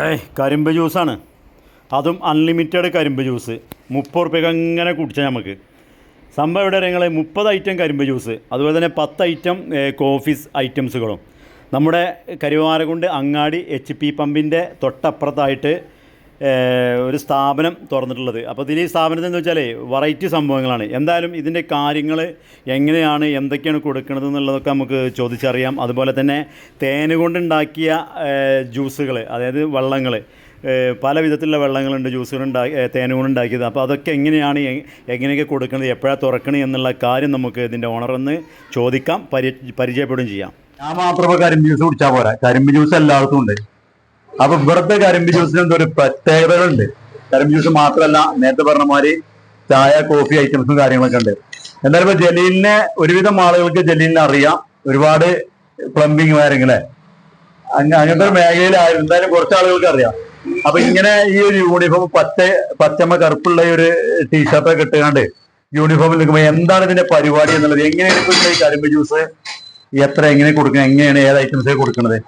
ഏയ് കരിമ്പ് ജ്യൂസാണ്. അതും അൺലിമിറ്റഡ് കരിമ്പ് ജ്യൂസ്. മുപ്പത് റുപ്യക്ക് അങ്ങനെ കുടിച്ചാൽ നമുക്ക് സംഭവം എവിടെ നിങ്ങൾ മുപ്പത് ഐറ്റം കരിമ്പ് ജ്യൂസ്. അതുപോലെ തന്നെ പത്ത് ഐറ്റം കോഫീസ് ഐറ്റംസുകളും നമ്മുടെ കരുവാരകുണ്ട് അങ്ങാടി എച്ച് പി പമ്പിന്റെ തൊട്ടപ്പുറത്തായിട്ട് ഒരു സ്ഥാപനം തുറന്നിട്ടുള്ളത്. അപ്പോൾ ഇതിൽ ഈ സ്ഥാപനത്തിൽ എന്ന് വെച്ചാൽ വെറൈറ്റി സംഭവങ്ങളാണ്. എന്തായാലും ഇതിന്റെ കാര്യങ്ങൾ എങ്ങനെയാണ് എന്തൊക്കെയാണ് കൊടുക്കുന്നത് എന്നുള്ളതൊക്കെ നമുക്ക് ചോദിച്ചറിയാം. അതുപോലെ തന്നെ തേന് കൊണ്ടുണ്ടാക്കിയ ജ്യൂസുകൾ അതായത് വള്ളങ്ങൾ പല വിധത്തിലുള്ള വെള്ളങ്ങളുണ്ട് ജ്യൂസുകൾ ഉണ്ടാക്കി തേന് കൊണ്ടുണ്ടാക്കിയത്. അപ്പോൾ അതൊക്കെ എങ്ങനെയാണ് എങ്ങനെയൊക്കെ കൊടുക്കുന്നത് എപ്പോഴാണ് തുറക്കണത് എന്നുള്ള കാര്യം നമുക്ക് ഇതിന്റെ ഓണറൊന്ന് ചോദിക്കാം പരി പരിചയപ്പെടുകയും ചെയ്യാം. ഞാൻ മാത്രമേ കരിമ്പ് ജ്യൂസ് കുടിച്ചാൽ പോരാ. കരിമ്പ് ജ്യൂസ് എല്ലായിടത്തും ഉണ്ട്. അപ്പൊ ഇവിടുത്തെ കരിമ്പ് ജ്യൂസിന് എന്തോ ഒരു പ്രത്യേകതകളുണ്ട്. കരിമ്പ് ജ്യൂസ് മാത്രമല്ല നേരത്തെ പറഞ്ഞ മാതിരി ചായ കോഫി ഐറ്റംസും കാര്യങ്ങളൊക്കെ ഉണ്ട്. എന്തായാലും ഇപ്പൊ ജലീലിനെ ഒരുവിധം ആളുകൾക്ക് ജലീലിനെ അറിയാം. ഒരുപാട് പ്ലംബിങ് കാര്യങ്ങളെ അങ്ങനത്തെ ഒരു മേഖലയിലായിരുന്നു. എന്തായാലും കുറച്ച് ആളുകൾക്ക് അറിയാം. അപ്പൊ ഇങ്ങനെ ഈ ഒരു യൂണിഫോം പച്ച പച്ചമ്മ കറുപ്പുള്ള ഒരു ടീഷർട്ടൊക്കെ ഇട്ടുകൊണ്ട് യൂണിഫോമിൽ നിൽക്കുമ്പോൾ എന്താണ് ഇതിന്റെ പരിപാടി എന്നുള്ളത്? എങ്ങനെയാണ് ഈ കരിമ്പ് ജ്യൂസ് എത്ര എങ്ങനെ കൊടുക്കണം എങ്ങനെയാണ് ഏത് ഐറ്റംസ് കൊടുക്കുന്നത്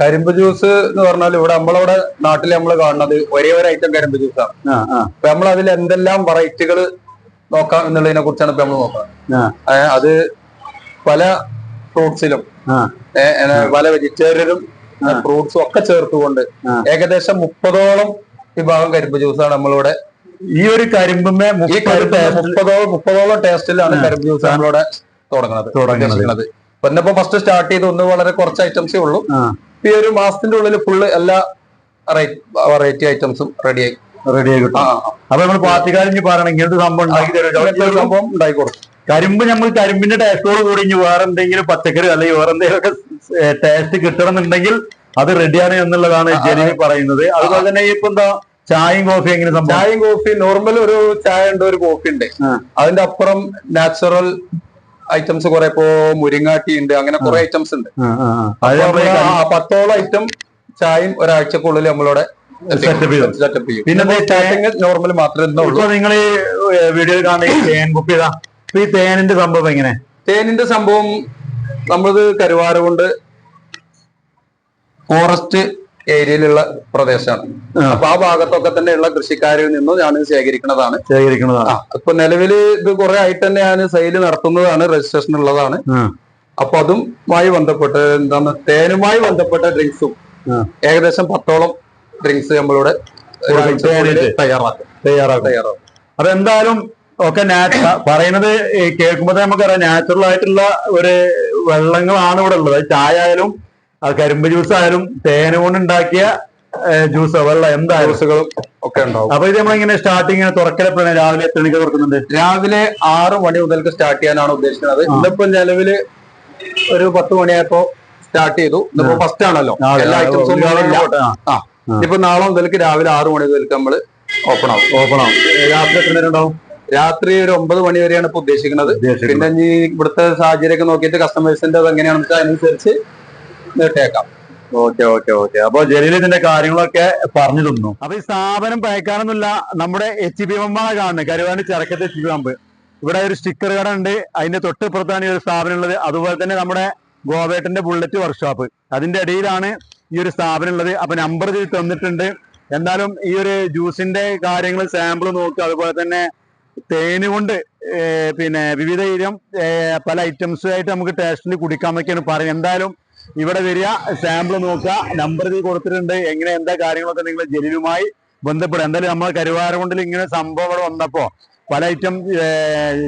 കരിമ്പ് ജ്യൂസ് എന്ന് പറഞ്ഞാൽ ഇവിടെ നമ്മളവിടെ നാട്ടിൽ നമ്മൾ കാണുന്നത് ഒരേ ഒരു ഐറ്റം കരിമ്പ് ജ്യൂസ് ആണ് ആ അപ്പൊ നമ്മൾ അതിൽ എന്തെല്ലാം വെറൈറ്റികൾ നോക്കാം എന്നുള്ളതിനെ കുറിച്ചാണ് ഇപ്പൊ നമ്മൾ നോക്കുന്നത് ആ. അത് പല ഫ്രൂട്ട്സിലും. പല വെജിറ്റേറിയനും ഫ്രൂട്ട്സും ഒക്കെ ചേർത്തുകൊണ്ട്. ഏകദേശം മുപ്പതോളം വിഭാഗം കരിമ്പ് ജ്യൂസാണ് നമ്മളിവിടെ ഈ ഒരു കരിമ്പുമേ ഈ കരിമ്പ് മുപ്പതോളം മുപ്പതോളം ടേസ്റ്റിലാണ്. കരിമ്പ് ജ്യൂസ് നമ്മളിവിടെ തുടങ്ങുന്നത് തുടങ്ങുന്നത്. ഇപ്പൊ ഫസ്റ്റ് സ്റ്റാർട്ട് ചെയ്ത് ഒന്ന് വളരെ കുറച്ച് ഐറ്റംസേ ഉള്ളൂ ഈ ഒരു മാസത്തിന്റെ ഉള്ളിൽ ഫുള്ള് എല്ലാ വെറൈറ്റി ഐറ്റംസും റെഡിയായി റെഡി ആയി. കിട്ടും. അപ്പൊ നമ്മൾ പാർട്ടിക്കാരൻ പറയണം ഇങ്ങനത്തെ സംഭവം ഉണ്ടാക്കി തരും സംഭവം ഉണ്ടായി കൊടുക്കും. കരിമ്പ് നമ്മൾ കരിമ്പിന്റെ ടേസ്റ്റോട് കൂടി ഇനി വേറെ എന്തെങ്കിലും പച്ചക്കറി അല്ലെങ്കിൽ വേറെ എന്തെങ്കിലുമൊക്കെ ടേസ്റ്റ് കിട്ടണം എന്നുണ്ടെങ്കിൽ അത് റെഡിയാണ് എന്നുള്ളതാണ്. ജെനി പറയുന്നത്. അതുപോലെ തന്നെ ഇപ്പൊ എന്താ ചായയും കോഫി എങ്ങനെ സംഭവം? ചായയും കോഫി നോർമൽ ഒരു ചായ ഉണ്ട് ഒരു കോഫി ഉണ്ട്. അതിന്റെ അപ്പുറം നാച്ചുറൽ ഐറ്റംസ് കുറെ ഇപ്പോ മുരിങ്ങാട്ടി ഉണ്ട് അങ്ങനെ കുറെ ഐറ്റംസ് ഉണ്ട്. പത്തോളം ഐറ്റം ചായയും ഒരാഴ്ചക്കുള്ളിൽ നമ്മളോടെ ചെയ്യും. സെറ്റപ്പ് ചെയ്യും പിന്നെ സ്റ്റാർട്ടിങ് നോർമൽ മാത്രമേ ഇപ്പൊ ഉള്ളൂ നിങ്ങൾ ഈ വീഡിയോയിൽ കാണുന്ന ഈ തേൻ കുപ്പി ഇതാ ഈ തേനിന്റെ സംഭവം എങ്ങനെ? തേനിന്റെ സംഭവം നമ്മളത് കരുവാര കൊണ്ട് ഫോറസ്റ്റ് ഏരിയയിലുള്ള പ്രദേശമാണ്. അപ്പൊ ആ ഭാഗത്തൊക്കെ തന്നെ ഉള്ള കൃഷിക്കാരിൽ നിന്നും ഞാൻ ശേഖരിക്കുന്നതാണ്. ശേഖരിക്കുന്നതാണ്. ഇപ്പൊ നിലവിൽ ഇത് കുറെ ആയിട്ട് തന്നെ ഞാൻ സെയിൽ നടത്തുന്നതാണ് രജിസ്ട്രേഷൻ ഉള്ളതാണ്. അപ്പൊ അതുമായി ബന്ധപ്പെട്ട് എന്താണ് തേനുമായി ബന്ധപ്പെട്ട ഡ്രിങ്ക്സും. ഏകദേശം പത്തോളം ഡ്രിങ്ക്സ് നമ്മളിവിടെ തയ്യാറാക്കും. തയ്യാറാക്കും. തയ്യാറാക്കും. അപ്പൊ എന്തായാലും ഒക്കെ നാച്ചുറ പറയുന്നത് കേൾക്കുമ്പോ കേൾക്കുമ്പോൾ നമുക്കറിയാം നാച്ചുറൽ ആയിട്ടുള്ള ഒരു വെള്ളങ്ങളാണ് ഇവിടെ ഉള്ളത്. ചായ ആയാലും അത് കരിമ്പ് ജ്യൂസ് ആയാലും തേന കൊണ്ട് ഉണ്ടാക്കിയ ജ്യൂസ് വെള്ളം എന്തായാലും. ജ്യൂസുകളും ഒക്കെ ഉണ്ടാവും. അപ്പൊ ഇത് നമ്മളിങ്ങനെ സ്റ്റാർട്ടിങ് തുറക്കലപ്പോഴാണ് രാവിലെ എത്ര മണിക്ക് തുറക്കുന്നുണ്ട് രാവിലെ ആറ് മണി മുതൽക്ക് സ്റ്റാർട്ട് ചെയ്യാനാണ് ഉദ്ദേശിക്കുന്നത്. ആ. ഇന്നിപ്പോ നിലവിൽ ഒരു പത്ത് മണിയായപ്പോ സ്റ്റാർട്ട് ചെയ്തു. ഇന്നിപ്പോ ഫസ്റ്റ് ആണല്ലോ. ആ, എല്ലാ ഐറ്റംസും ആ, ആ. ഇനിയിപ്പോ നാളെ മുതൽക്ക് രാവിലെ ആറ് മണി മുതൽക്ക് നമ്മൾ ഓപ്പൺ ആവും. ഓപ്പൺ ആവും. രാത്രി എത്ര നേരം ഉണ്ടാവും? രാത്രി ഒരു ഒമ്പത് മണി വരെയാണ് ഇപ്പൊ ഉദ്ദേശിക്കുന്നത്. പിന്നെ ഇവിടുത്തെ സാഹചര്യം ഒക്കെ നോക്കിയിട്ട് കസ്റ്റമേഴ്സിന്റെ അത് എങ്ങനെയാണെന്ന് വെച്ചാൽ അതിനനുസരിച്ച് നീട്ടേക്കാം ഓക്കെ ഓക്കെ ഓക്കെ. അപ്പൊ ജലീൽ ഇതിന്റെ കാര്യങ്ങളൊക്കെ പറഞ്ഞു തന്നു. അപ്പൊ ഈ സ്ഥാപനം പയക്കാനൊന്നുമില്ല. നമ്മുടെ എച്ച് പി പമ്പാണ് കാണുന്നത്. കരുവാണ്ട് ചിറക്കത്തെ എച്ച് പി പമ്പ് ഇവിടെ ഒരു സ്റ്റിക്കർ കട ഉണ്ട്. അതിന്റെ തൊട്ടിപ്പുറത്താണ് ഈ ഒരു സ്ഥാപനം ഉള്ളത്. അതുപോലെ തന്നെ നമ്മുടെ ഗോവേട്ടന്റെ ബുള്ളറ്റ് വർക്ക്ഷോപ്പ് അതിന്റെ ഇടയിലാണ് ഈ ഒരു സ്ഥാപനം ഉള്ളത്. അപ്പൊ നമ്പർ തന്നിട്ടുണ്ട്. എന്തായാലും ഈ ഒരു ജ്യൂസിന്റെ കാര്യങ്ങൾ സാമ്പിൾ നോക്കുക. അതുപോലെ തന്നെ തേന് കൊണ്ട് പിന്നെ വിവിധ ഇനം പല ഐറ്റംസ് ആയിട്ട് നമുക്ക് ടേസ്റ്റിൽ കുടിക്കാമെന്നൊക്കെയാണ് പറയുന്നത്. എന്തായാലും ഇവിടെ വരിക സാമ്പിൾ നോക്കുക നമ്പർ ഇതിൽ കൊടുത്തിട്ടുണ്ട് എങ്ങനെ എന്താ കാര്യങ്ങളൊക്കെ നിങ്ങൾ ജലീലുമായി ബന്ധപ്പെടുക. എന്തായാലും നമ്മൾ കരുവാരകൊണ്ടിൽ ഇങ്ങനെ സംഭവം ഇവിടെ വന്നപ്പോ പല ഐറ്റം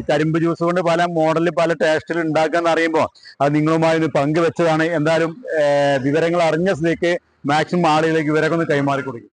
കരിമ്പ് ജ്യൂസ് കൊണ്ട് പല മോഡലിൽ പല ടേസ്റ്റിൽ ഉണ്ടാക്കാന്ന് അറിയുമ്പോൾ അത് നിങ്ങളുമായി ഒന്ന് പങ്കുവെച്ചതാണ്. എന്തായാലും വിവരങ്ങൾ അറിഞ്ഞ സ്ഥിതിക്ക് മാക്സിമം ആളുകളിലേക്ക് ഇവരൊക്കെ ഒന്ന് കൈമാറി കൊടുക്കും